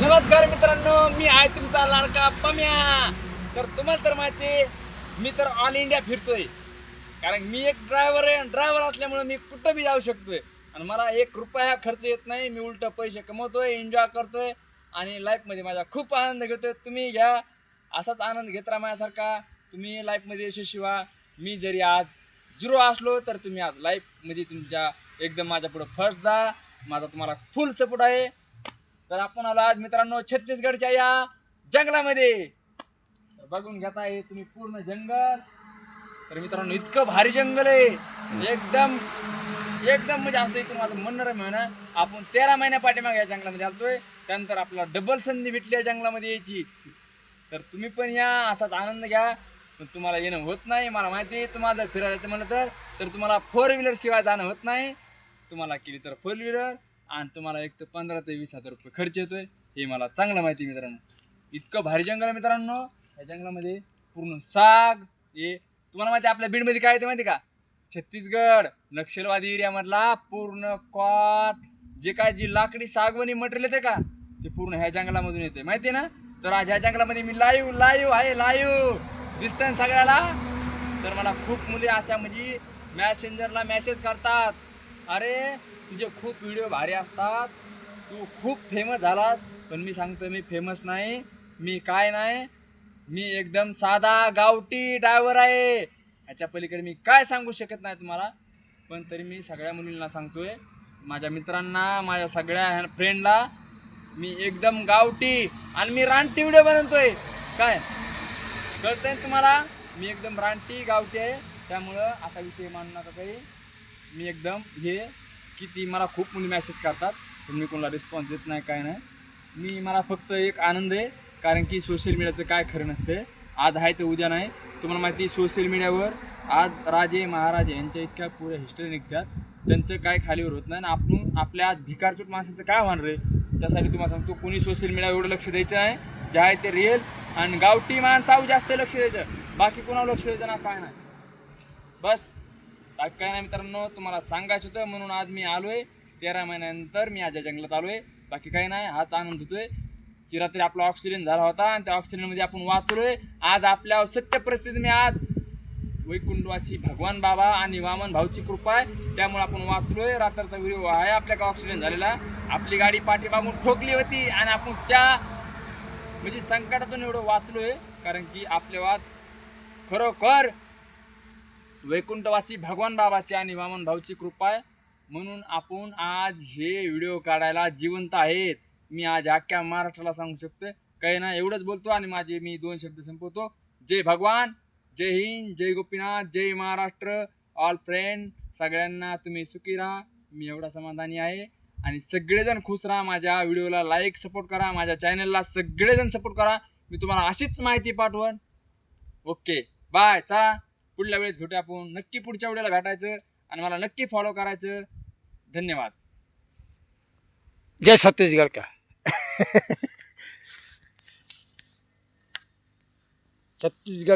नमस्कार मित्रांनो मी आहे तुमचा लाडका पम्या. तर तुम्हाला तर माहिती आहे, मी तर ऑल इंडिया फिरतोय. कारण मी एक ड्रायव्हर आहे ड्रायव्हर असल्यामुळे मी कुठं बी जाऊ शकतोय. आणि मला एक रुपया खर्च येत नाही मी उलट पैसे कमवतोय एन्जॉय करतोय आणि लाईफमध्ये माझा खूप आनंद घेतोय. तुम्ही घ्या असाच आनंद घेत राहा माझ्यासारखा. तुम्ही लाईफमध्ये यशस्वी व्हा. मी जरी आज झिरो असलो तर तुम्ही आज लाईफमध्ये तुमच्या एकदम माझ्या पुढं फर्स्ट जा. माझा तुम्हाला फुल सपोर्ट आहे. तर आपण आलो आज मित्रांनो छत्तीसगडच्या या जंगलामध्ये. तर बघून घेता हे तुम्ही पूर्ण जंगल. तर मित्रांनो इतकं भारी जंगल आहे. एकदम एकदम म्हणजे असं इथून माझं म्हणणार आहे म्हणा आपण तेरा महिन्या पाठीमागे या जंगलामध्ये आलतोय. त्यानंतर आपल्याला डबल संधी भेटली या जंगलामध्ये यायची. तर तुम्ही पण या असाच आनंद घ्या. पण तुम्हाला येणं होत नाही मला माहिती आहे. तुम्हाला जर फिरायचं म्हणलं तर तर तुम्हाला फोर व्हीलर शिवाय जाणं होत नाही. तुम्हाला केली तर फोर व्हीलर आणि तुम्हाला एक तर पंधरा ते वीस हजार रुपये खर्च येतोय. हे मला चांगलं माहिती आहे मित्रांनो. इतकं भारी जंगल आहे मित्रांनो. या जंगलामध्ये पूर्ण साग हे तुम्हाला माहिती आपल्या बीडमध्ये काय येते माहिती का? छत्तीसगड नक्षलवादी एरियामधला पूर्ण कॉट. जे काय जी लाकडी सागवणी मटेरियल येते का ते पूर्ण ह्या जंगलामधून येते. माहिती ना? तर आज ह्या जंगलामध्ये मी लाईव्ह लाईव्ह आहे लाईव्ह दिसतंय ना सगळ्याला? तर मला खूप मुली अशा म्हणजे मॅसेंजरला मॅसेज करतात. अरे तुझे खूप व्हिडिओ भारी असतात. तू खूप फेमस झालास पण मी सांगतो मी फेमस नाही मी काय नाही. मी एकदम साधा गावठी ड्रायव्हर आहे. याच्या पलीकडे मी काय सांगू शकत नाही तुम्हाला पण तरी मी सगळ्या मुलींना सांगतोय माझ्या मित्रांना माझ्या सगळ्या फ्रेंडला मी एकदम गावठी आणि मी रानटी व्हिडिओ बनवतोय. काय? कळतंय तुम्हाला? मी एकदम रानटी गावठी आहे. त्यामुळं असा विषय मानू नका काही. मी एकदम हे की ती मला खूप मुली मॅसेज करतात पण मी कोणाला रिस्पॉन्स देत नाही काय नाही. मी मला फक्त एक आनंद आहे कारण की सोशल मीडियाचं काय खरं नसते. आज आहे ते उद्या नाही. तुम्हाला माहिती आहे सोशल मीडियावर आज राजे महाराजे यांच्या इतक्या पुऱ्या हिस्ट्री निघतात. त्यांचं काय खालीवर होत नाही. आणि आपण आपल्या आज भिकारचूट माणसाचं काय होणार रे त्यासाठी तुम्हाला सांगतो कोणी सोशल मीडियावर एवढं लक्ष द्यायचं नाही. जे आहे ते रिअल आणि गावठी माणसावर जास्त लक्ष द्यायचं. बाकी कोणावर लक्ष द्यायचं ना काय नाही. बस. काय नाही मित्रांनो तुम्हाला सांगायचं होतं म्हणून आज मी आलो आहे तेरा महिन्यानंतर मी आज या जंगलात आहे बाकी काही नाही हाच आनंद होतोय. की रात्री आपला ऑक्सिजन झाला होता आणि त्या ऑक्सिजनमध्ये आपण वाचलोय. आज आपल्या सत्य परिस्थितीने मी आज वैकुंठवासी भगवान बाबा आणि वामन भाऊची कृपा आहे. त्यामुळे आपण वाचलोय. रात्रचा व्हिडिओ आहे आपल्या का ऑक्सिजन झालेला. आपली गाडी पाठीमागून ठोकली होती आणि आपण त्या म्हणजे संकटातून एवढं वाचलोय. कारण की आपले वाच खरोखर वैकुंठवासी भगवान बाबाची आणि वामन भाऊची कृपा आहे. म्हणून आपण आज हे व्हिडिओ काढायला जिवंत आहेत. मी आज अख्ख्या महाराष्ट्राला सांगू शकतो काही ना एवढंच बोलतो आणि माझे मी दोन शब्द संपवतो. जय भगवान जय हिंद जय गोपीनाथ जय महाराष्ट्र. ऑल फ्रेंड सगळ्यांना तुम्ही सुखी राहा. मी एवढा समाधानी आहे. आणि सगळेजण खुश राहा. माझ्या व्हिडिओला लाईक सपोर्ट करा. माझ्या चॅनलला सगळेजण सपोर्ट करा. मी तुम्हाला अशीच माहिती पाठवन. ओके बाय चला. पुढल्या वेळेस भेटू आपण. नक्की पुढच्या व्हिडिओला भेटायचं आणि मला नक्की फॉलो करायचं. धन्यवाद. जय छत्तीसगढ़ का छत्तीसगढ़